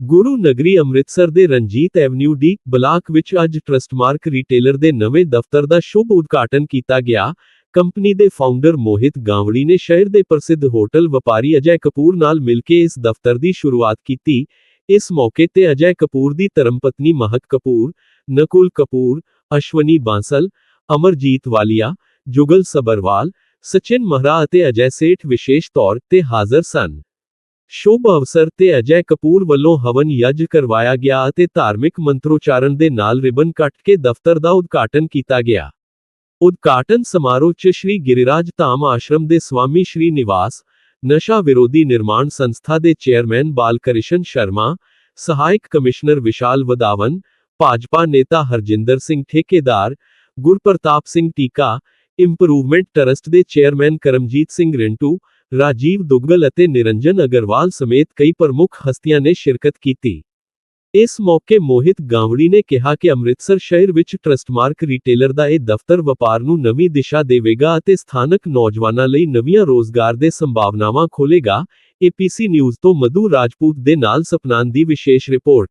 ਗੁਰੂ ਨਗਰੀ ਅੰਮ੍ਰਿਤਸਰ ਦੇ Ranjit avenue D block ਵਿੱਚ ਅੱਜ ਟਰਸਟਮਾਰਕ ਰਿਟੇਲਰ ਦੇ ਨਵੇਂ ਦਫ਼ਤਰ ਦਾ ਸ਼ੁਭ ਉਦਘਾਟਨ ਕੀਤਾ ਗਿਆ। ਕੰਪਨੀ ਦੇ ਫਾਊਂਡਰ ਮੋਹਿਤ ਗਾਂਵੜੀ ਨੇ ਸ਼ਹਿਰ ਦੇ ਪ੍ਰਸਿੱਧ ਹੋਟਲ ਵਪਾਰੀ ਅਜੈ ਕਪੂਰ ਨਾਲ ਮਿਲ ਕੇ ਇਸ ਦਫ਼ਤਰ ਦੀ ਸ਼ੁਰੂਆਤ ਕੀਤੀ। ਇਸ ਮੌਕੇ ਤੇ ਅਜੈ ਕਪੂਰ ਦੀ ਧਰਮਪਤਨੀ ਮਹਕ ਕਪੂਰ, ਨਕੁਲ ਕਪੂਰ, ਅਸ਼ਵਨੀ ਬਾਂਸਲ, ਅਮਰਜੀਤ ਵਾਲੀਆ, ਜੁਗਲ ਸਬਰਵਾਲ, ਸਚਿਨ ਮਹਰਾ ਅਤੇ ਅਜੈ ਸੇਠ ਵਿਸ਼ੇਸ਼ ਤੌਰ ਤੇ ਹਾਜ਼ਰ ਸਨ। ਸ਼ੁਭ ਅਵਸਰ ਤੇ ਅਜੈ ਕਪੂਰ ਵੱਲੋਂ ਹਵਨ ਯੱਜ ਕਰਵਾਇਆ ਗਿਆ ਅਤੇ ਧਾਰਮਿਕ ਮੰਤਰੋਚਾਰਨ ਦੇ ਨਾਲ ਰਿਬਨ ਕੱਟ ਕੇ ਦਫ਼ਤਰ ਦਾ ਉਦਘਾਟਨ ਕੀਤਾ ਗਿਆ। ਉਦਘਾਟਨ ਸਮਾਰੋਹ 'ਚ ਸ਼੍ਰੀ ਗਿਰਿਰਾਜ ਧਾਮ ਆਸ਼ਰਮ ਦੇ ਸਵਾਮੀ ਸ਼੍ਰੀ ਨਿਵਾਸ, ਨਸ਼ਾ ਵਿਰੋਧੀ ਨਿਰਮਾਣ ਸੰਸਥਾ ਦੇ ਚੇਅਰਮੈਨ ਬਾਲਕ੍ਰਿਸ਼ਨ ਸ਼ਰਮਾ, ਸਹਾਇਕ ਕਮਿਸ਼ਨਰ ਵਿਸ਼ਾਲ ਵਦਾਵਨ, ਭਾਜਪਾ ਨੇਤਾ ਹਰਜਿੰਦਰ ਸਿੰਘ ਠੇਕੇਦਾਰ, ਗੁਰਪ੍ਰਤਾਪ ਸਿੰਘ ਟੀਕਾ, ਇੰਪਰੂਵਮੈਂਟ ਟਰਸਟ ਦੇ ਚੇਅਰਮੈਨ ਕਰਮਜੀਤ ਸਿੰਘ ਰਿੰਟੂ ਰਾਜੀਵ ਦੁੱਗਲ ਅਤੇ ਨਿਰੰਜਨ ਅਗਰਵਾਲ ਸਮੇਤ ਕਈ ਪ੍ਰਮੁੱਖ ਹਸਤੀਆਂ ਨੇ ਸ਼ਿਰਕਤ ਕੀਤੀ। ਇਸ ਮੌਕੇ ਮੋਹਿਤ ਗਾਂਵੜੀ ਨੇ ਕਿਹਾ ਕਿ ਅੰਮ੍ਰਿਤਸਰ ਸ਼ਹਿਰ ਵਿੱਚ ਟਰਸਟਮਾਰਕ ਰਿਟੇਲਰ ਦਾ ਇਹ ਦਫ਼ਤਰ ਵਪਾਰ ਨੂੰ ਨਵੀਂ ਦਿਸ਼ਾ ਦੇਵੇਗਾ ਅਤੇ ਸਥਾਨਕ ਨੌਜਵਾਨਾਂ ਲਈ ਨਵੀਆਂ ਰੋਜ਼ਗਾਰ ਦੇ ਸੰਭਾਵਨਾਵਾਂ ਖੋਲੇਗਾ ਏਪੀਸੀ ਨਿਊਜ਼ ਤੋਂ ਮਧੂ ਰਾਜਪੂਤ ਦੇ ਨਾਲ ਸਪਨਾਨ ਦੀ ਵਿਸ਼ੇਸ਼ ਰਿਪੋਰਟ।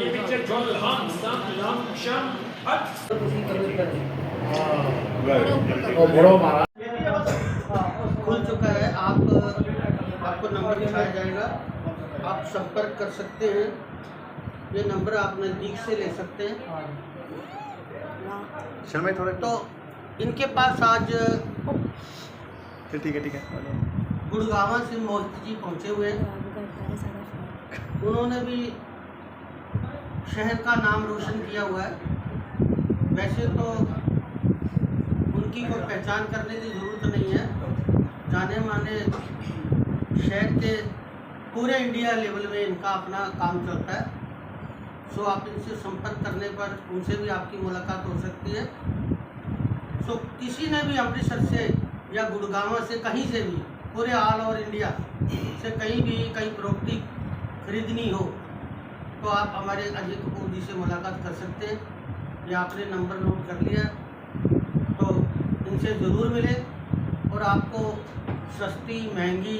ये पिक्चर जॉन शम और बड़ो मारा। खुल चुका है। आप आपको नंबर दिखाया जाएगा। आप संपर्क कर सकते हैं। ये नंबर आप नज़दीक से ले सकते हैं। थोड़े तो इनके पास आज ठीक है ठीक है। गुड़गावा से मोहित जी पहुँचे हुए उन्होंने भी शहर का नाम रोशन किया हुआ है। वैसे तो उनकी कोई पहचान करने की ज़रूरत नहीं है। जाने माने शहर के पूरे इंडिया लेवल में इनका अपना काम चलता है। सो आप इनसे संपर्क करने पर उनसे भी आपकी मुलाकात हो सकती है। सो किसी ने भी अमृतसर से या गुड़गावा से कहीं से भी, पूरे ऑल ओवर इंडिया से कहीं भी कहीं प्रॉपर्टी खरीदनी हो तो आप हमारे अजय कपूर जी से मुलाकात कर सकते हैं। या आपने नंबर नोट कर लिया। तो इनसे ज़रूर मिले और आपको सस्ती, महँगी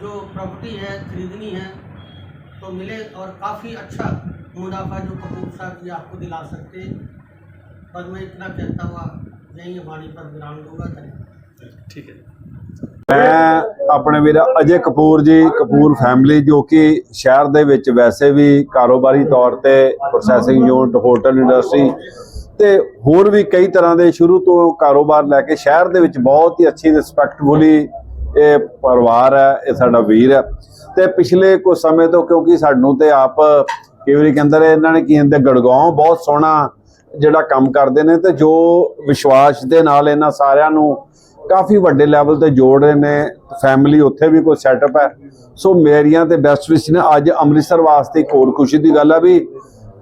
जो प्रॉपर्टी है, खरीदनी है तो मिले और काफ़ी अच्छा मुनाफा जो कपूर साहब जी आपको दिला सकते हैं। पर मैं इतना कहता हुआ यही वाणी पर विराम दूँगा, धन्यवाद। ठीक है। ਮੈਂ ਆਪਣੇ ਵੀਰ ਅਜੇ ਕਪੂਰ ਜੀ, ਕਪੂਰ ਫੈਮਿਲੀ ਜੋ ਕਿ ਸ਼ਹਿਰ ਦੇ ਵਿੱਚ ਵੈਸੇ ਵੀ ਕਾਰੋਬਾਰੀ ਤੌਰ ਤੇ ਪ੍ਰੋਸੈਸਿੰਗ ਯੂਨਿਟ ਹੋਟਲ ਇੰਡਸਟਰੀ ਤੇ ਹੋਰ ਵੀ ਕਈ ਤਰ੍ਹਾਂ ਦੇ ਸ਼ੁਰੂ ਤੋਂ ਕਾਰੋਬਾਰ ਲੈ ਕੇ ਸ਼ਹਿਰ ਦੇ ਵਿੱਚ ਬਹੁਤ ਹੀ ਅੱਛੀ ਰਿਸਪੈਕਟਫੁਲੀ ਇਹ ਪਰਿਵਾਰ ਹੈ, ਇਹ ਸਾਡਾ ਵੀਰ ਹੈ। ਤੇ ਪਿਛਲੇ ਕੁਝ ਸਮੇਂ ਤੋਂ ਕਿਉਂਕਿ ਸਾਨੂੰ ਤੇ ਆਪ ਕਈ ਵਾਰੀ ਕਹਿੰਦੇ ਨੇ ਇਹਨਾਂ ਨੇ ਕੀ ਕਹਿੰਦੇ, ਗੜਗਾਉਂ ਬਹੁਤ ਸੋਹਣਾ ਜਿਹੜਾ ਕੰਮ ਕਰਦੇ ਨੇ ਤੇ ਜੋ ਵਿਸ਼ਵਾਸ ਦੇ ਨਾਲ ਇਹਨਾਂ ਸਾਰਿਆਂ ਨੂੰ ਕਾਫੀ ਵੱਡੇ ਲੈਵਲ ਤੇ ਜੋੜ ਰਹੇ ਨੇ ਫੈਮਿਲੀ ਉੱਥੇ ਵੀ ਕੋਈ ਸੈਟਅਪ ਹੈ। ਸੋ ਮੇਰੀਆਂ ਤੇ ਬੈਸਟ ਵਿਸ਼ ਨੇ, ਅੱਜ ਅੰਮ੍ਰਿਤਸਰ ਵਾਸਤੇ ਇੱਕ ਹੋਰ ਖੁਸ਼ੀ ਦੀ ਗੱਲ ਆ ਵੀ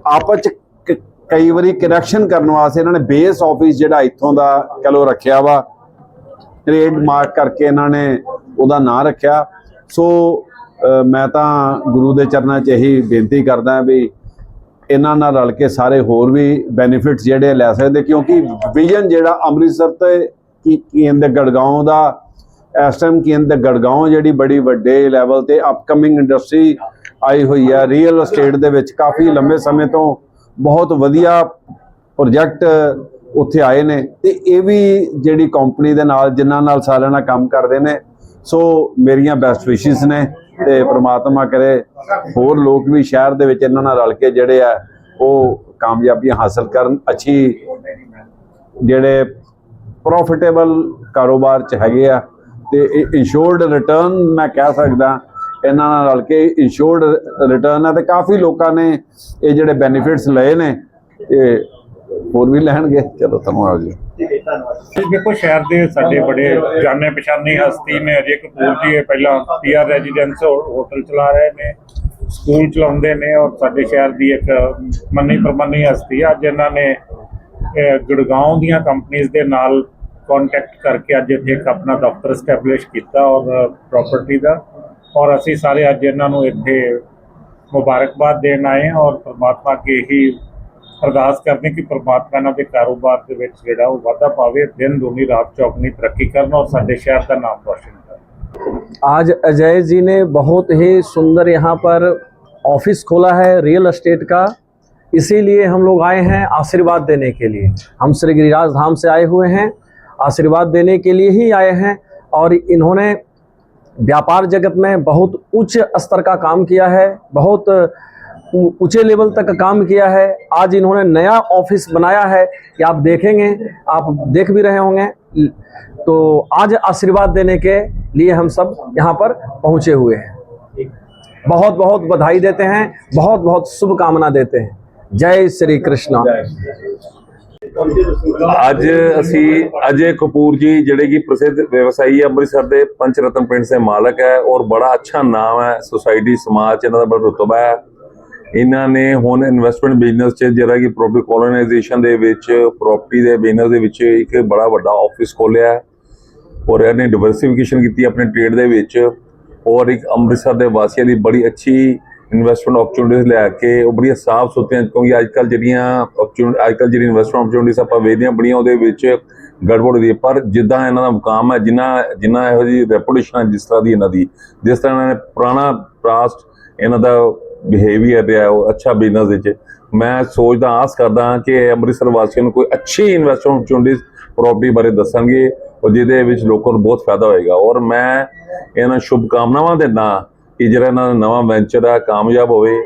ਆਪਸ ਚ ਕ- ਕਈ ਵਾਰੀ ਕਨੈਕਸ਼ਨ ਕਰਨ ਵਾਸਤੇ ਇਹਨਾਂ ਨੇ ਬੇਸ ਆਫਿਸ ਜਿਹੜਾ ਇੱਥੋਂ ਦਾ ਚਲੋ ਰੱਖਿਆ ਵਾ ਟ੍ਰੇਡ ਮਾਰਕ ਕਰਕੇ ਇਹਨਾਂ ਨੇ ਉਹਦਾ ਨਾਂ ਰੱਖਿਆ। ਸੋ ਮੈਂ ਤਾਂ ਗੁਰੂ ਦੇ ਚਰਨਾਂ 'ਚ ਇਹੀ ਬੇਨਤੀ ਕਰਦਾ ਵੀ ਇਹਨਾਂ ਨਾਲ ਰਲ ਕੇ ਸਾਰੇ ਹੋਰ ਵੀ ਬੈਨੀਫਿਟਸ ਜਿਹੜੇ ਲੈ ਸਕਦੇ, ਕਿਉਂਕਿ ਵਿਜ਼ਨ ਜਿਹੜਾ ਅੰਮ੍ਰਿਤਸਰ ਤੇ ਕੀ ਕਹਿੰਦੇ ਗੜਗਾਉਂ ਦਾ, ਇਸ ਟਾਈਮ ਕੀ ਗੜਗਾਉਂ ਜਿਹੜੀ ਬੜੀ ਵੱਡੇ ਲੈਵਲ ਤੇ ਅਪਕਮਿੰਗ ਇੰਡਸਟਰੀ ਆਈ ਹੋਈ ਹੈ ਰੀਅਲ ਏਸਟੇਟ ਦੇ ਵਿੱਚ ਕਾਫੀ ਲੰਬੇ ਸਮੇਂ ਤੋਂ ਬਹੁਤ ਵਧੀਆ ਪ੍ਰੋਜੈਕਟ ਉੱਥੇ ਆਏ ਨੇ ਤੇ ਇਹ ਵੀ ਜਿਹੜੀ ਕੰਪਨੀ ਦੇ ਨਾਲ, ਜਿਨ੍ਹਾਂ ਨਾਲ ਸਾਰਿਆਂ ਨਾਲ ਕੰਮ ਕਰਦੇ ਨੇ, ਸੋ ਮੇਰੀਆਂ ਬੈਸਟ ਵਿਸ਼ੇਸ ਨੇ ਤੇ ਪ੍ਰਮਾਤਮਾ ਕਰੇ ਹੋਰ ਲੋਕ ਵੀ ਸ਼ਹਿਰ ਦੇ ਵਿੱਚ ਇਹਨਾਂ ਨਾਲ ਰਲ ਕੇ ਜਿਹੜੇ ਆ, ਉਹ ਕਾਮਯਾਬੀਆਂ ਹਾਸਲ ਕਰਨ, ਅੱਛੀ ਜਿਹੜੇ ਪ੍ਰੋਫਿਟੇਬਲ ਕਾਰੋਬਾਰ ਚ ਹੈਗੇ ਆ ਤੇ ਇਹ ਇੰਸ਼ੋਰਡ ਰਿਟਰਨ ਮੈਂ ਕਹਿ ਸਕਦਾ, ਇਹਨਾਂ ਨਾਲ ਰਲ ਕੇ ਇੰਸ਼ੋਰਡ ਰਿਟਰਨ ਆ ਤੇ ਕਾਫੀ ਲੋਕਾਂ ਨੇ ਇਹ ਜਿਹੜੇ ਬੈਨੀਫਿਟਸ ਲਏ ਨੇ, ਇਹ ਹੋਰ ਵੀ ਲੈਣਗੇ। ਚਲੋ, ਤੁਹਾਨੂੰ ਆ ਜੀ। ਦੇਖੋ, ਸ਼ਹਿਰ ਦੇ ਸਾਡੇ ਬੜੇ ਜਾਣੇ ਪਛਾਣੇ ਹਸਤੀ ਨੇ ਅਜੇ ਕਪੂਰ ਜੀ ਇਹ ਪਹਿਲਾਂ ਪੀਆਰ ਰੈਜ਼ੀਡੈਂਸ ਹੋਟਲ ਚਲਾ ਰਹੇ ਨੇ ਸਕੂਲ ਚਲਾਉਂਦੇ ਨੇ ਔਰ ਸਾਡੇ ਸ਼ਹਿਰ ਦੀ ਇੱਕ ਮੰਨੀ ਪ੍ਰਮੰਨੀ ਹਸਤੀ ਆ। ਅੱਜ ਇਹਨਾਂ ਨੇ ਗੁੜਗਾਉਂ ਦੀਆਂ ਕੰਪਨੀਆਂ ਦੇ ਨਾਲ ਕੰਟੈਕਟ ਕਰਕੇ ਅੱਜ ਇੱਥੇ ਇੱਕ ਆਪਣਾ ਦਫ਼ਤਰ ਸਟੈਬਲਿਸ਼ ਕੀਤਾ ਔਰ ਪ੍ਰਾਪਰਟੀ ਦਾ ਔਰ ਅਸੀਂ ਸਾਰੇ ਅੱਜ ਇਹਨਾਂ ਨੂੰ ਇੱਥੇ ਮੁਬਾਰਕਬਾਦ ਦੇਣ ਆਏ ਹਾਂ ਔਰ ਪ੍ਰਮਾਤਮਾ ਅੱਗੇ ਇਹੀ ਅਰਦਾਸ ਕਰਦੇ ਹਾਂ ਕਿ ਪ੍ਰਮਾਤਮਾ ਇਹਨਾਂ ਦੇ ਕਾਰੋਬਾਰ ਦੇ ਵਿੱਚ ਜਿਹੜਾ ਉਹ ਵਾਧਾ ਪਾਵੇ ਦਿਨ ਦੁਨੀ ਰਾਤ ਚੌਗਣੀ ਤਰੱਕੀ ਕਰਨ ਔਰ ਸਾਡੇ ਸ਼ਹਿਰ ਦਾ ਨਾਮ ਰੋਸ਼ਨ ਕਰਨ आज अजय जी ने बहुत ही सुंदर यहाँ पर ऑफिस खोला है रियल एस्टेट का इसीलिए हम लोग आए हैं आशीर्वाद देने के लिए। हम श्री गिरिराज धाम से आए हुए हैं, आशीर्वाद देने के लिए ही आए हैं और इन्होंने व्यापार जगत में बहुत उच्च स्तर का काम किया है, बहुत ऊँचे लेवल तक काम किया है। आज इन्होंने नया ऑफ़िस बनाया है कि आप देखेंगे, आप देख भी रहे होंगे। तो आज आशीर्वाद देने के लिए हम सब यहाँ पर पहुँचे हुए हैं। बहुत बहुत बधाई देते हैं बहुत बहुत शुभकामना देते हैं। ਜੈ ਸ੍ਰੀ ਕ੍ਰਿਸ਼ਨ। ਅੱਜ ਅਸੀਂ ਅਜੇ ਕਪੂਰ ਜੀ, ਜਿਹੜੇ ਕਿ ਪ੍ਰਸਿੱਧ ਵਿਵਸਾਈ ਅੰਮ੍ਰਿਤਸਰ ਦੇ ਪੰਚ ਰਤਨ ਪਿੰਡ ਦੇ ਮਾਲਕ ਹੈ ਔਰ ਬੜਾ ਅੱਛਾ ਨਾਮ ਹੈ ਸੋਸਾਇਟੀ ਸਮਾਜ ਚ, ਇਹਨਾਂ ਦਾ ਬੜਾ ਰੁਤਬਾ ਹੈ। ਇਹਨਾਂ ਨੇ ਹੁਣ ਇਨਵੈਸਟਮੈਂਟ ਬਿਜ਼ਨਸ 'ਚ, ਜਿਹੜਾ ਕਿ ਪ੍ਰੋਪਰਟੀ ਕੋਲੋਨਾਈਜੇਸ਼ਨ ਦੇ ਵਿੱਚ ਪ੍ਰੋਪਰਟੀ ਦੇ ਬਿਜ਼ਨਸ ਦੇ ਵਿੱਚ ਇੱਕ ਬੜਾ ਵੱਡਾ ਆਫਿਸ ਖੋਲਿਆ ਔਰ ਇਹਨਾਂ ਨੇ ਡਿਵਰਸਿਫਿਕੇਸ਼ਨ ਕੀਤੀ ਆਪਣੇ ਟ੍ਰੇਡ ਦੇ ਵਿੱਚ ਔਰ ਇੱਕ ਅੰਮ੍ਰਿਤਸਰ ਦੇ ਵਾਸੀਆਂ ਦੀ ਬੜੀ ਅੱਛੀ ਇਨਵੈਸਟਮੈਂਟ ਓਪਰਚੁਨਿਟੀਜ਼ ਲੈ ਕੇ ਉਹ ਬੜੀਆਂ ਸਾਫ਼ ਸੁਥਰੀਆਂ, ਕਿਉਂਕਿ ਅੱਜ ਕੱਲ ਜਿਹੜੀਆਂ opportun- ਅੱਜ ਕੱਲ ਜਿਹੜੀ ਇਨਵੈਸਟਮੈਂਟ ਓਪਰਚੁਨਿਟੀਜ਼ ਆਪਾਂ ਵੇਖਦੇ ਹਾਂ, ਬੜੀਆਂ ਉਹਦੇ ਵਿੱਚ ਗੜਬੜ ਹੁੰਦੀ ਹੈ। ਪਰ ਜਿੱਦਾਂ ਇਹਨਾਂ ਦਾ ਮੁਕਾਮ ਹੈ, ਜਿੰਨਾ ਜਿੰਨਾ ਇਹੋ ਜਿਹੀ ਰੈਪੂਟੇਸ਼ਨ ਹੈ, ਜਿਸ ਤਰ੍ਹਾਂ ਦੀ ਇਹਨਾਂ ਦੀ, ਜਿਸ ਤਰ੍ਹਾਂ ਇਹਨਾਂ ਨੇ ਪੁਰਾਣਾ ਪਾਸਟ ਇਹਨਾਂ ਦਾ ਬਿਹੇਵੀਅਰ ਰਿਹਾ, ਉਹ ਅੱਛਾ ਬਿਜ਼ਨਸ ਵਿੱਚ, ਮੈਂ ਸੋਚਦਾ, ਆਸ ਕਰਦਾ ਹਾਂ ਕਿ ਅੰਮ੍ਰਿਤਸਰ ਵਾਸੀਆਂ ਨੂੰ ਕੋਈ ਅੱਛੀ ਇਨਵੈਸਟਮੈਂਟ ਓਪਰਚੁਨਿਟੀਜ਼ ਪ੍ਰੋਪਰਟੀ ਬਾਰੇ ਦੱਸਾਂਗੇ ਔਰ ਜਿਹਦੇ ਵਿੱਚ ਲੋਕਾਂ ਨੂੰ ਬਹੁਤ ਫਾਇਦਾ ਹੋਏਗਾ। ਔਰ ਮੈਂ ਇਹਨਾਂ ਸ਼ੁਭ ਕਾਮਨਾਵਾਂ ਦਿੰਦਾ ਕਿ ਜਿਹੜਾ ਇਹਨਾਂ ਦਾ ਨਵਾਂ ਵੈਂਚਰ ਆ, ਕਾਮਯਾਬ ਹੋਵੇ।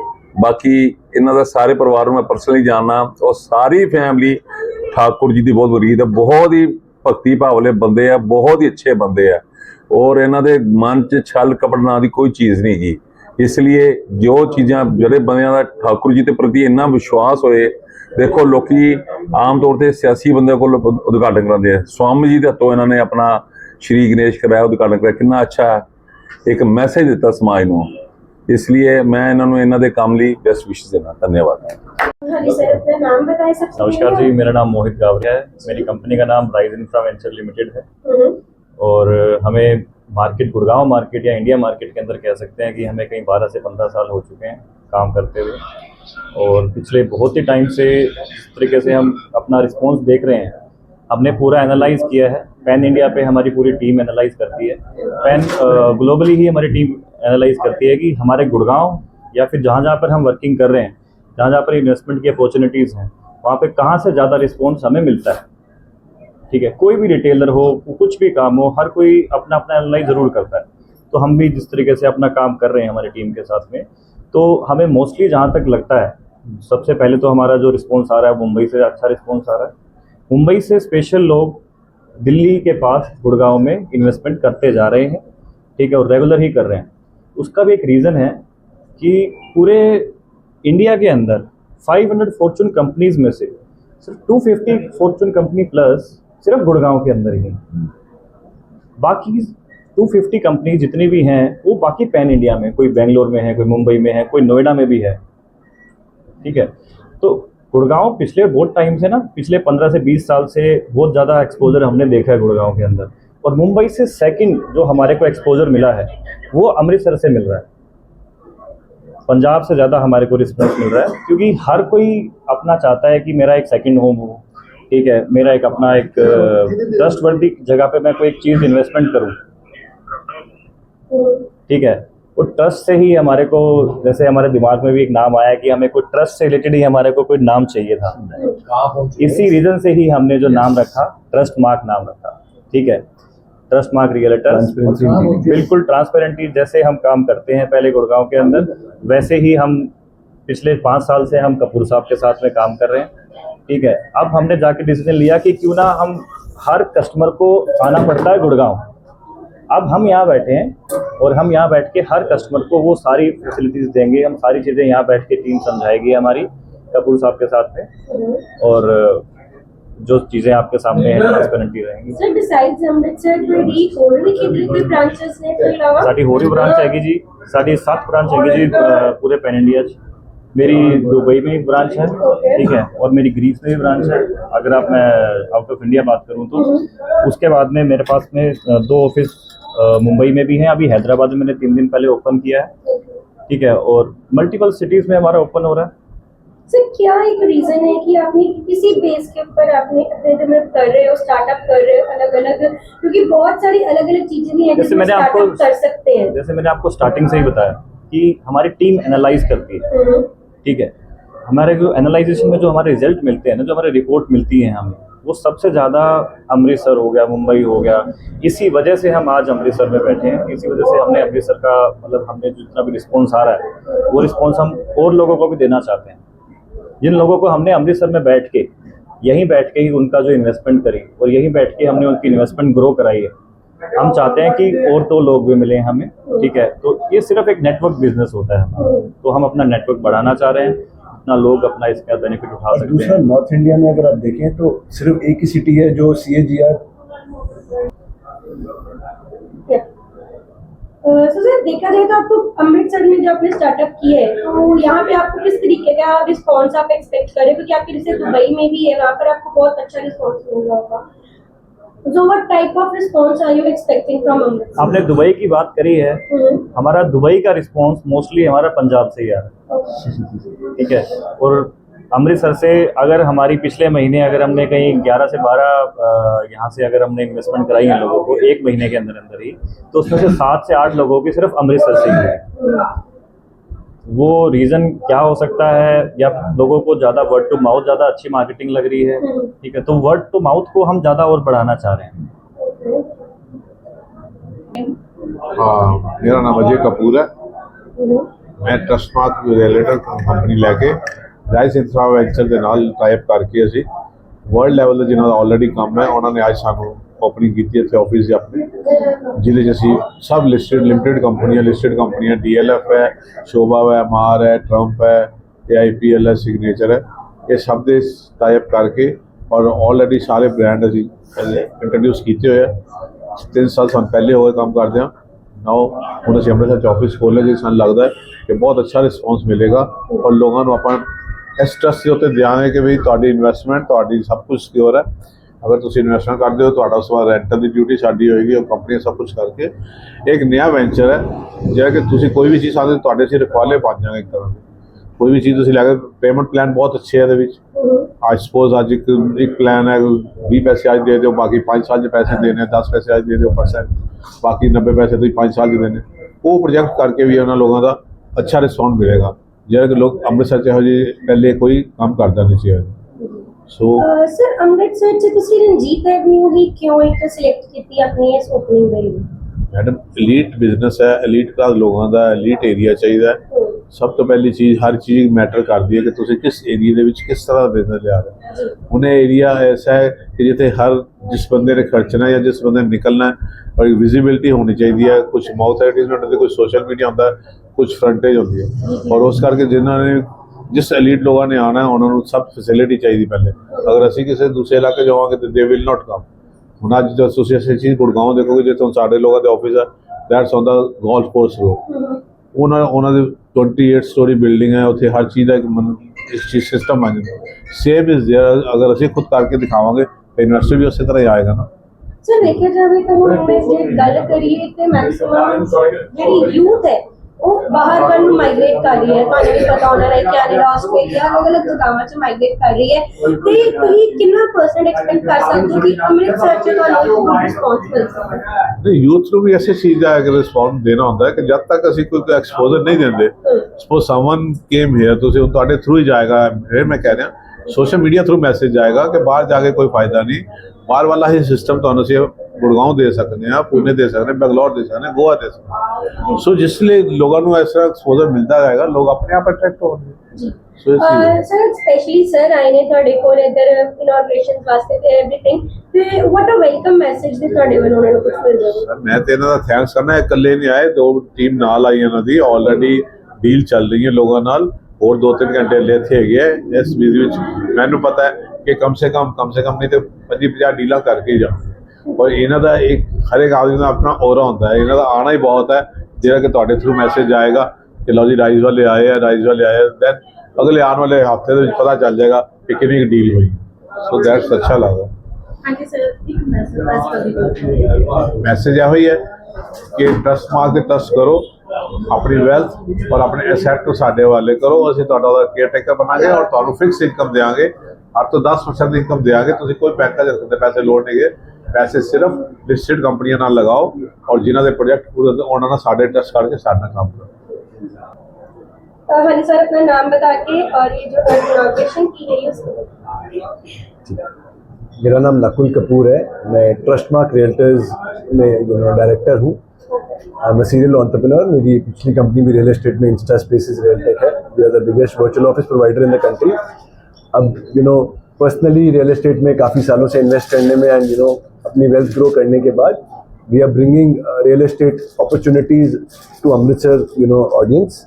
ਬਾਕੀ ਇਹਨਾਂ ਦਾ ਸਾਰੇ ਪਰਿਵਾਰ ਨੂੰ ਮੈਂ ਪਰਸਨਲੀ ਜਾਣਨਾ ਉਹ ਸਾਰੀ ਫੈਮਿਲੀ ਠਾਕੁਰ ਜੀ ਦੀ ਬਹੁਤ ਵਰੀਦ ਹੈ ਬਹੁਤ ਹੀ ਭਗਤੀ ਭਾਵ ਵਾਲੇ ਬੰਦੇ ਆ, ਬਹੁਤ ਹੀ ਅੱਛੇ ਬੰਦੇ ਆ। ਔਰ ਇਹਨਾਂ ਦੇ ਮਨ 'ਚ ਛਲ ਕਪਟ ਨਾਂ ਦੀ ਕੋਈ ਚੀਜ਼ ਨਹੀਂ ਜੀ। ਇਸ ਲਈ ਜੋ ਚੀਜ਼ਾਂ, ਜਿਹੜੇ ਬੰਦਿਆਂ ਦਾ ਠਾਕੁਰ ਜੀ ਦੇ ਪ੍ਰਤੀ ਇੰਨਾ ਵਿਸ਼ਵਾਸ ਹੋਏ, ਦੇਖੋ ਲੋਕੀ ਆਮ ਤੌਰ ਤੇ ਸਿਆਸੀ ਬੰਦੇ ਕੋਲ ਉਦਘਾਟਨ ਕਰਾਉਂਦੇ ਆ। ਸਵਾਮੀ ਜੀ ਦੇ ਹੱਥੋਂ ਇਹਨਾਂ ਨੇ ਆਪਣਾ ਸ਼੍ਰੀ ਗਣੇਸ਼ ਕਰਾਇਆ, ਉਦਘਾਟਨ ਕਰਾਇਆ। ਕਿੰਨਾ ਅੱਛਾ ਇੱਕ ਮੈਸੇਜ ਦਿੱਤਾ ਸਮਾਜ ਨੂੰ ਇਸ ਲਈ ਮੈਂ ਇਹਨਾਂ ਨੂੰ ਇਹਨਾਂ ਦੇ ਕੰਮ ਲਈ ਬੈਸਟ ਵਿਸ਼ੇਸ ਦੇਣਾ ਧੰਨਵਾਦ हाँ जी सर अपना नाम बता सकते हैं नमस्कार जी मेरा नाम मोहित गावरिया है मेरी कंपनी का नाम राइज इंफ्रा वेंचर लिमिटेड है हम्म, और हमें मार्केट गुड़गांव मार्केट या इंडिया मार्केट के अंदर कह सकते हैं कि हमें कहीं 12 से 15 साल हो चुके हैं काम करते हुए और पिछले बहुत ही टाइम से जिस तरीके से हम अपना रिस्पॉन्स देख रहे हैं हमने पूरा एनालाइज किया है। पैन इंडिया पे हमारी पूरी टीम एनालाइज करती है। पैन ग्लोबली ही हमारी टीम एनालाइज करती है कि हमारे गुड़गांव या फिर जहाँ जहाँ पर हम वर्किंग कर रहे हैं, जहाँ जहाँ पर इन्वेस्टमेंट की अपॉर्चुनिटीज़ हैं, वहाँ पे कहाँ से ज़्यादा रिस्पॉन्स हमें मिलता है। ठीक है, कोई भी रिटेलर हो, कुछ भी काम हो, हर कोई अपना अपना एनालाइज ज़रूर करता है। तो हम भी जिस तरीके से अपना काम कर रहे हैं हमारी टीम के साथ में तो हमें मोस्टली जहाँ तक लगता है, सबसे पहले तो हमारा जो रिस्पॉन्स आ रहा है मुंबई से अच्छा रिस्पॉन्स आ रहा है। मुंबई से स्पेशल लोग दिल्ली के पास गुड़गांव में इन्वेस्टमेंट करते जा रहे हैं, ठीक है, और रेगुलर ही कर रहे हैं उसका भी एक रीज़न है कि पूरे इंडिया के अंदर 500 फॉर्चून कंपनीज़ में से सिर्फ़ 250 फॉर्चून कंपनी प्लस सिर्फ़ गुड़गांव के अंदर ही। बाकी 250 कंपनी जितनी भी हैं, वो बाकी पैन इंडिया में, कोई बेंगलोर में है, कोई मुंबई में है, कोई नोएडा में भी है, ठीक है तो गुड़गांव पिछले बहुत टाइम से ना, पिछले 15 से 20 साल से बहुत ज़्यादा एक्सपोजर हमने देखा है गुड़गांव के अंदर। और मुंबई से सेकंड जो हमारे को एक्सपोजर मिला है, वो अमृतसर से मिल रहा है। पंजाब से ज़्यादा हमारे को रिस्पॉन्स मिल रहा है, क्योंकि हर कोई अपना चाहता है कि मेरा एक सेकंड होम हो, ठीक है? मेरा एक अपना एक ट्रस्ट जगह पे मैं कोई एक चीज़ इन्वेस्टमेंट करूँ। ठीक है? वो ट्रस्ट से ही हमारे को जैसे हमारे दिमाग में भी एक नाम आया कि हमें कोई ट्रस्ट से रिलेटेड ही हमारे को कोई नाम चाहिए था। इसी रीजन से ही हमने जो नाम रखा ट्रस्ट मार्क नाम रखा ठीक है? ट्रस्ट मार्क रियलिटर बिल्कुल ट्रांसपेरेंटली जैसे हम काम करते हैं पहले गुड़गांव के अंदर वैसे ही हम पिछले पाँच साल से हम कपूर साहब के साथ में काम कर रहे हैं ठीक है? अब हमने जाके डिसीज़न लिया कि क्यों ना हम हर कस्टमर को आना पड़ता है गुड़गांव। अब हम यहाँ बैठे हैं और हम यहाँ बैठ के हर कस्टमर को वो सारी फैसिलिटीज देंगे हम सारी चीज़ें यहाँ बैठ के टीम समझाएगी हमारी कपूर साहब के साथ में और जो चीज़ें आपके सामने हैं ट्रांसपेरेंटली रहेंगी सर besides अमृतसर कोई ਹੋਰ ਵੀ ਕਿਧਰੇ ਕੋਈ ਬ੍ਰਾਂਚਸ ਨੇ ਤੋਂ ਇਲਾਵਾ ਸਾਡੀ ਹੋਰ ਵੀ ਬ੍ਰਾਂਚ ਹੈਗੀ ਜੀ ਸਾਡੀ ਸੱਤ ਬ੍ਰਾਂਚ ਹੈਗੀ ਜੀ ਅ, ਪੂਰੇ ਪੈਨ इंडिया ਚ मेरी दुबई में एक ब्रांच है ठीक है और मेरी ग्रीस में भी ब्रांच है अगर आप मैं आउट ऑफ इंडिया बात करूं तो उसके बाद में मेरे पास में अ, दो ऑफिस अ, मुंबई में भी हैं। अभी हैदराबाद में मैंने तीन दिन पहले ओपन किया है। ठीक है और मल्टीपल सिटीज़ में हमारा ओपन हो रहा है। सर क्या एक रीजन है कि आपने किसी बेस के ऊपर आपने अपने डेवलप कर रहे हो स्टार्टअप कर रहे हो अलग अलग क्योंकि बहुत सारी अलग अलग चीज़ें भी हैं जैसे मैंने आपको कर सकते हैं। जैसे मैंने आपको स्टार्टिंग से ही बताया कि हमारी टीम एनालाइज करती है। हम्म, ठीक है हमारे जो एनालाइजेशन में जो हमारे रिज़ल्ट मिलते हैं ना जो हमारे रिपोर्ट मिलती है हमें वो सबसे ज़्यादा अमृतसर हो गया, मुंबई हो गया। इसी वजह से हम आज अमृतसर में बैठे हैं। इसी वजह से हमने अमृतसर का मतलब हमने जितना भी रिस्पॉन्स आ रहा है, वो रिस्पॉन्स हम और लोगों को भी देना चाहते हैं। जिन लोगों को हमने अमृतसर में बैठ के, यहीं बैठ के ही उनका जो इन्वेस्टमेंट करी और यहीं बैठ के हमने उनकी इन्वेस्टमेंट ग्रो कराई है। हम चाहते हैं कि और तो लोग भी मिले हमें, ठीक है? तो ये सिर्फ़ एक नेटवर्क बिज़नेस होता है हमारा। तो हम अपना नेटवर्क बढ़ाना चाह रहे हैं। अपना लोग अपना इसका बेनिफिट उठा सकते दूसरा हैं। नॉर्थ इंडिया में अगर आप देखें तो सिर्फ़ एक ही सिटी है जो सी ए जी आर सो सर देखा जाए तो आपको अमृतसर में जो आपने स्टार्टअप किया है तो यहाँ पे आपको किस तरीके का रिस्पॉन्स आप एक्सपेक्ट करें क्योंकि आपके जैसे दुबई में भी है वहाँ पर आपको बहुत अच्छा रिस्पॉन्स मिल रहा होगा। So what type of response are you expecting from Amritsar आपने दुबई की बात करी है। हम्म, हमारा दुबई का रिस्पॉन्स मोस्टली हमारा पंजाब से ही आ रहा है। ठीक है? और अमृतसर से अगर हमारी पिछले महीने अगर हमने कहीं 11 से 12 यहाँ से अगर हमने इन्वेस्टमेंट कराई है लोगों को एक महीने के अंदर अंदर ही तो उसमें से सात से आठ लोगों की सिर्फ़ अमृतसर से ही है वो रीज़न क्या हो सकता है या लोगों को ज़्यादा वर्ड टू माउथ ज़्यादा अच्छी मार्केटिंग लग रही है ठीक है तो वर्ड टू माउथ को हम ज़्यादा और बढ़ाना चाह रहे हैं ਹਾਂ ਮੇਰਾ ਨਾਮ ਅਜੇ ਕਪੂਰ ਹੈ ਮੈਂ ਟਰਸਟਮਾਰਕ ਰੈਲੇਟਰ ਕੰਪਨੀ ਲੈ ਕੇ ਰਾਈਸ ਇੰਫਰਾ ਵੈਂਚਰ ਦੇ ਨਾਲ ਟਾਈਪ ਕਰਕੇ ਅਸੀਂ ਵਰਲਡ ਲੈਵਲ ਦੇ ਜਿਨ੍ਹਾਂ ਦਾ ਆਲਰੇਡੀ ਕੰਮ ਹੈ ਉਹਨਾਂ ਨੇ ਅੱਜ ਸਾਨੂੰ ਓਪਨਿੰਗ ਕੀਤੀ ਇੱਥੇ ਆਫਿਸ ਦੇ ਆਪਣੇ, ਜਿਹਦੇ 'ਚ ਅਸੀਂ ਸਭ ਲਿਸਟਡ ਲਿਮਟਿਡ ਕੰਪਨੀਆਂ ਲਿਸਟਡ ਕੰਪਨੀਆਂ ਡੀਐਲਐਫ ਹੈ, ਸ਼ੋਭਾ ਹੈ, ਮਾਰ ਹੈ ਟਰੰਪ ਹੈ ਏਆਈਪੀਐਲ ਹੈ ਸਿਗਨੇਚਰ ਹੈ। ਇਹ ਸਭ ਦੇ ਟਾਈਪ ਕਰਕੇ ਔਰ ਆਲਰੇਡੀ ਸਾਰੇ ਬ੍ਰਾਂਡ ਅਸੀਂ ਇੰਟਰੋਡਿਊਸ ਕੀਤੇ ਹੋਏ ਆ। ਤਿੰਨ ਸਾਲ ਸਾਨੂੰ ਪਹਿਲੇ ਹੋਏ ਕੰਮ ਕਰਦੇ ਹਾਂ ਨਾਓ ਹੁਣ ਅਸੀਂ ਅੰਮ੍ਰਿਤਸਰ ਚ ਆਫਿਸ ਖੋਲ੍ਹੇ ਜੀ ਸਾਨੂੰ ਲੱਗਦਾ ਹੈ ਕਿ ਬਹੁਤ ਅੱਛਾ ਰਿਸਪੌਂਸ ਮਿਲੇਗਾ ਔਰ ਲੋਕਾਂ ਨੂੰ ਆਪਾਂ ਇਸ ਟਰਸਟ ਦੇ ਉੱਤੇ ਧਿਆਨ ਹੈ ਕਿ ਵੀ ਤੁਹਾਡੀ ਇਨਵੈਸਟਮੈਂਟ ਤੁਹਾਡੀ ਸਭ ਕੁਝ ਸਿਕਿਉਰ ਹੈ। ਅਗਰ ਤੁਸੀਂ ਇਨਵੈਸਟਮੈਂਟ ਕਰਦੇ ਹੋ, ਤੁਹਾਡਾ ਉਸ ਵਾਰ ਰੈਂਟਲ ਦੀ ਡਿਊਟੀ ਸਾਡੀ ਹੋਏਗੀ, ਉਹ ਕੰਪਨੀ ਸਭ ਕੁਝ ਕਰਕੇ ਇੱਕ ਨਿਆ ਵੈਂਚਰ ਹੈ, ਜਿਹੜਾ ਕਿ ਤੁਸੀਂ ਕੋਈ ਵੀ ਚੀਜ਼ ਸਾਡੇ ਤੁਹਾਡੇ ਸਿਰ ਰਖਵਾਲੇ ਬਣ ਜਾਣਗੇ ਇੱਕ ਤਰ੍ਹਾਂ ਕੋਈ ਵੀ ਚੀਜ਼ ਤੁਸੀਂ ਲੈ ਕੇ ਪੇਮੈਂਟ ਪਲਾਨ ਬਹੁਤ ਅੱਛੇ ਹੈ ਇਹਦੇ ਵਿੱਚ। ਅੱਜ ਸਪੋਜ਼ ਅੱਜ ਇੱਕ ਇੱਕ ਪਲਾਨ ਹੈ 20 ਪੈਸੇ ਅੱਜ ਦੇ ਦਿਓ, ਬਾਕੀ 5 ਸਾਲ ਦੇ ਪੈਸੇ ਦੇਣੇ 10 ਪੈਸੇ ਅੱਜ ਦੇ ਦਿਓ ਪਰਸੈਂਟ ਬਾਕੀ 90 ਪੈਸੇ ਤੁਸੀਂ 5 ਸਾਲ ਦੇ ਦੇਣੇ। ਉਹ ਪ੍ਰੋਜੈਕਟ ਕਰਕੇ ਵੀ ਉਹਨਾਂ ਲੋਕਾਂ ਦਾ ਅੱਛਾ ਰਿਸਪੌਂਸ ਮਿਲੇਗਾ। ਜਿਹੜਾ ਕਿ ਲੋਕ ਅੰਮ੍ਰਿਤਸਰ ਚ ਇਹੋ ਜਿਹੇ ਪਹਿਲੇ ਕੋਈ ਕੰਮ ਕਰਦਾ ਨਹੀਂ ਸੀ। ਸੋ ਸਰ ਅੰਮ੍ਰਿਤਸਰ ਚ ਤੁਸੀਂ ਰਣਜੀਤ ਐਵਨਿਊ ਹੀ ਕਿਉਂ ਇੱਕ ਸਿਲੈਕਟ ਕੀਤੀ ਆਪਣੀ ਇਸ ਓਪਨਿੰਗ ਦੇ ਲਈ ਮੈਡਮ elite ਬਿਜ਼ਨਸ ਹੈ elite ਕਲਾਸ ਲੋਕਾਂ ਦਾ elite ਏਰੀਆ ਚਾਹੀਦਾ ਸਭ ਤੋਂ ਪਹਿਲੀ ਚੀਜ਼ ਹਰ ਚੀਜ਼ ਮੈਟਰ ਕਰਦੀ ਹੈ ਕਿ ਤੁਸੀਂ ਕਿਸ ਏਰੀਆ ਦੇ ਵਿੱਚ ਕਿਸ ਤਰ੍ਹਾਂ ਦਾ ਬਿਜ਼ਨਸ ਲਿਆ ਰਹੇ ਇਹ ਏਰੀਆ ਐਸਾ ਹੈ ਕਿ ਜਿੱਥੇ ਹਰ ਜਿਸ ਬੰਦੇ ਨੇ ਖਰਚਣਾ ਹੈ ਜਾਂ ਜਿਸ ਬੰਦੇ ਨੇ ਨਿਕਲਣਾ ਹੈ ਔਰ ਵਿਜ਼ਿਬਿਲਟੀ ਹੋਣੀ ਚਾਹੀਦੀ ਹੈ ਕੁਝ ਮਾਊਥ ਐਡਵਰਟਾਈਜ਼ਮੈਂਟ ਹੁੰਦੀ ਕੁਝ ਸੋਸ਼ਲ ਮੀਡੀਆ ਹੁੰਦਾ ਕੁਝ ਫਰੰਟੇਜ ਹੁੰਦੀ ਹੈ ਔਰ ਉਸ ਕਰਕੇ ਜਿਨ੍ਹਾਂ ਨੇ ਜਿਸ ਐਲੀਟ ਲੋਕਾਂ ਨੇ ਆਣਾ ਉਹਨਾਂ ਨੂੰ ਸਭ ਫੈਸਿਲਿਟੀ ਚਾਹੀਦੀ ਪਹਿਲੇ ਅਗਰ ਅਸੀਂ ਕਿਸੇ ਦੂਸਰੇ ਇਲਾਕੇ ਜਾਵਾਂਗੇ ਤਾਂ ਦੇ ਵਿਲ ਨਾਟ ਕਮ ਹੁਣ ਅੱਜ ਜੋ ਤੁਸੀਂ ਅਸੀਂ ਚੀਜ਼ ਗੁੜਗਾਉਂ ਦੇਖੋਗੇ ਜਿੱਥੇ ਹੁਣ ਸਾਡੇ ਲੋਕਾਂ ਦੇ ਆਫਿਸ ਹੈ that's on the golf course road ਉਹਨਾਂ ਉਹਨਾਂ ਦੇ 28 ਸਟੋਰੀ ਬਿਲਡਿੰਗ ਹੈ ਉੱਥੇ ਹਰ ਚੀਜ਼ ਦਾ ਇੱਕ ਮਨ ਇਸ ਚੀਜ਼ ਸਿਸਟਮ ਬਣ ਜਾਂਦਾ ਸੇਮ ਇਜ਼ देयर ਅਗਰ ਅਸੀਂ ਖੁਦ ਕਰਕੇ ਦਿਖਾਵਾਂਗੇ ਤਾਂ ਇਨਵੈਸਟਰ ਵੀ ਉਸੇ ਤਰ੍ਹਾਂ ਹੀ ਆਏਗਾ ਨਾ ਸਰ ਦੇਖਿਆ ਜਾਵੇ ਤਾਂ ਹੁਣ ਮੈਂ ਜੇ ਗੱਲ ਕਰੀਏ ਤੇ ਮੈਕਸਿਮਮ ਜਿਹੜੀ ਯੂਥ ਹੈ ਉਹ ਬਾਹਰ ਵੱਲ ਨੂੰ ਮਾਈਗ੍ਰੇਟ ਕਰ ਰਹੀ ਹੈ। ਤੁਹਾਨੂੰ ਵੀ ਪਤਾ ਹੋਣਾ ਹੈ ਕੈਨੇਡਾ ਆਸਟ੍ਰੇਲੀਆ ਅਲੱਗ ਅਲੱਗ ਜਗ੍ਹਾਵਾਂ 'ਚ ਮਾਈਗ੍ਰੇਟ ਕਰ ਰਹੀ ਹੈ। ਤੇ ਤੁਸੀਂ ਕਿੰਨਾ ਪਰਸੈਂਟ ਐਕਸਪੈਕਟ ਕਰ ਸਕਦੇ ਹੋ ਕਿ ਅੰਮ੍ਰਿਤਸਰ 'ਚ ਤੁਹਾਨੂੰ ਰਿਸਪੌਂਸ ਮਿਲ ਸਕਦਾ ਨਹੀਂ ਯੂਥ ਨੂੰ ਵੀ ਐਸੀ ਚੀਜ਼ ਦਾ ਅਗਰ ਰਿਸਪੌਂਸ ਦੇਣਾ ਹੁੰਦਾ ਹੈ ਕਿ ਜਦ ਤੱਕ ਅਸੀਂ ਕੋਈ ਐਕਸਪੋਜ਼ਰ ਨਹੀਂ ਦਿੰਦੇ ਸਪੋਜ਼ ਸਮਨ ਕੇਮ ਹੇਅਰ ਤੁਸੀਂ ਉਹ ਤੁਹਾਡੇ ਥਰੂ ਹੀ ਜਾਏਗਾ। ਫਿਰ ਮੈਂ ਕਹਿ ਰਿਹਾ ਸੋਸ਼ਲ ਮੀਡੀਆ ਥਰੂ ਮੈਸੇਜ ਜਾਏਗਾ ਕਿ ਬਾਹਰ ਜਾ ਕੇ ਕੋਈ ਫਾਇਦਾ ਨਹੀਂ। ਬਾਹਰ ਵਾਲਾ ਹੀ ਸਿਸਟਮ ਤੁਹਾਨੂੰ ਅਸੀਂ ਗੁੜਗਾਉਂ ਦੇ ਸਕਦੇ ਹਾਂ ਪੁਣੇ ਦੇ ਸਕਦੇ ਬੰਗਲੌਰ ਦੇ ਸਕਦੇ ਗੋਆ ਦੇ ਸਕਦੇ ਸੋ ਜਿਸ ਲਈ ਲੋਕਾਂ ਨੂੰ ਇਸ ਤਰ੍ਹਾਂ ਐਕਸਪੋਜ਼ਰ ਮਿਲਦਾ ਰਹੇਗਾ ਲੋਕ ਆਪਣੇ ਆਪ ਅਟਰੈਕਟ ਹੋਣਗੇ ਸੋ ਸਰ ਸਪੈਸ਼ਲੀ ਸਰ ਆਏ ਨੇ ਤੁਹਾਡੇ ਕੋਲ ਇੱਧਰ ਇਨੋਗ੍ਰੇਸ਼ਨ ਵਾਸਤੇ ਤੇ ਐਵਰੀਥਿੰਗ ਤੇ ਵਾਟ ਅ ਵੈਲਕਮ ਮੈਸੇਜ ਦੇ ਤੁਹਾਡੇ ਵੱਲੋਂ ਉਹਨਾਂ ਨੂੰ ਕੁਝ ਮਿਲ ਜਾਵੇ। ਮੈਂ ਤੇ ਇਹਨਾਂ ਦਾ ਥੈਂਕਸ ਕਰਨਾ ਇਕੱਲੇ ਨਹੀਂ ਆਏ ਦੋ ਟੀਮ ਨਾਲ ਆਈ ਇਹਨਾਂ ਦੀ ਆਲਰੇਡੀ ਡੀਲ ਚੱਲ ਰਹੀ ਹੈ ਲੋਕਾਂ ਨਾਲ। ਹੋਰ ਦੋ ਤਿੰਨ ਘੰਟੇ ਲੈ ਇੱਥੇ ਹੈਗੇ ਆ ਇਸ ਵੀਜ਼ ਵਿੱਚ। ਮੈਨੂੰ ਪਤਾ ਹੈ ਕਿ ਕਮ ਸੇ ਕਮ ਕਮ ਸੇ ਕਮ ਨਹੀਂ ਤੇ 25 50 ਡੀਲਾਂ ਕਰਕੇ ਜਾਣ ਔਰ ਇਹਨਾਂ ਦਾ ਇੱਕ ਹਰ ਇੱਕ ਆਦਮੀ ਦਾ ਆਪਣਾ ਔਰਾ ਹੁੰਦਾ ਹੈ। ਇਹਨਾਂ ਦਾ ਆਣਾ ਹੀ ਬਹੁਤ ਹੈ। ਜਿਹੜਾ ਕਿ ਤੁਹਾਡੇ ਥਰੂ ਮੈਸੇਜ ਆਏਗਾ ਕਿ ਲਓ ਜੀ ਰਾਈਜ਼ ਵਾਲੇ ਆਏ ਆ ਰਾਈਜ਼ ਵਾਲੇ ਆਏ ਦੈਨ ਅਗਲੇ ਆਉਣ ਵਾਲੇ ਹਫ਼ਤੇ ਦੇ ਵਿੱਚ ਪਤਾ ਚੱਲ ਜਾਏਗਾ ਕਿ ਕਿੰਨੀ ਡੀਲ ਹੋਈ। ਸੋ ਦੈਟਸ ਅੱਛਾ ਲੱਗਦਾ। ਹਾਂਜੀ ਸਰ ਇੱਕ ਮੈਸੇਜ ਪਾਸ ਕਰ ਮੈਸੇਜ ਇਹੋ ਹੀ ਹੈ ਕਿ ਟਰਸਟ ਮਾਰਕ ਤੇ ਟਰਸਟ ਕਰੋ। ਆਪਣੀ ਵੈਲਥ ਔਰ ਆਪਣੇ ਐਸੈਟ ਨੂੰ ਸਾਡੇ ਹਵਾਲੇ ਕਰੋ ਅਸੀਂ ਤੁਹਾਡਾ ਉਹਦਾ ਕੇਅਰ ਟੇਕਰ ਬਣਾਂਗੇ ਔਰ ਤੁਹਾਨੂੰ ਫਿਕਸ ਇਨਕਮ ਦੇਵਾਂਗੇ 8 ਤੋਂ 10% ਦੀ ਇਨਕਮ ਦੇਵਾਂਗੇ ਤੁਸੀਂ ਕੋਈ ਪੈਕੇਜ ਰੱਖਣ ਦੇ ਪੈਸੇ ਲੋੜ ਨਹੀਂਗੇ ਪੈਸੇ ਸਿਰਫ ਲਿਸਟਡ ਕੰਪਨੀਆਂ ਨਾਲ ਲਗਾਓ ਔਰ ਜਿਨ੍ਹਾਂ ਦੇ ਪ੍ਰੋਜੈਕਟ ਪੂਰੇ ਹੁੰਦੇ ਉਹਨਾਂ ਨਾਲ ਸਾਡੇ ਟਰਸਟ ਕਰਕੇ ਸਾਡੇ ਨਾਲ ਕੰਮ ਕਰੋ हाँ जी सर अपना नाम बता के और ये जो इनोग्रेशन की गई है उसको मेरा नाम नकुल कपूर है मैं ट्रस्ट मार्क रियल्टर्स में यू नो डायरेक्टर हूँ I am a serial entrepreneur मेरी पिछली कंपनी भी रियल एस्टेट में इंस्टा स्पेसिस रियलटेक है. We are the biggest virtual office provider in the country अब you know personally real estate में काफ़ी सालों से इन्वेस्ट करने में एंड यू नो अपनी वेल्थ ग्रो करने के बाद we are bringing real estate opportunities to Amritsar you know audience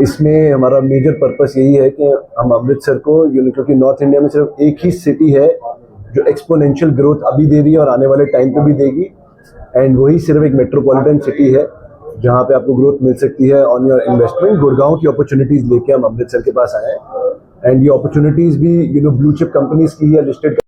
इसमें हमारा मेजर पर्पस यही है कि हम अमृतसर को यू नो क्योंकि नॉर्थ इंडिया में सिर्फ़ एक ही सिटी है जो एक्सपोनेंशियल ग्रोथ अभी दे रही है और आने वाले टाइम पे भी देगी। एंड वही सिर्फ़ एक मेट्रोपॉलिटन सिटी है, जहाँ पे आपको ग्रोथ मिल सकती है ऑन योर इन्वेस्टमेंट गुड़गांव की अपॉर्चुनिटीज़ लेके हम अमृतसर के पास आए हैं। एंड ये अपॉर्चुनिटीज़ भी you know blue chip companies की है लिस्टेड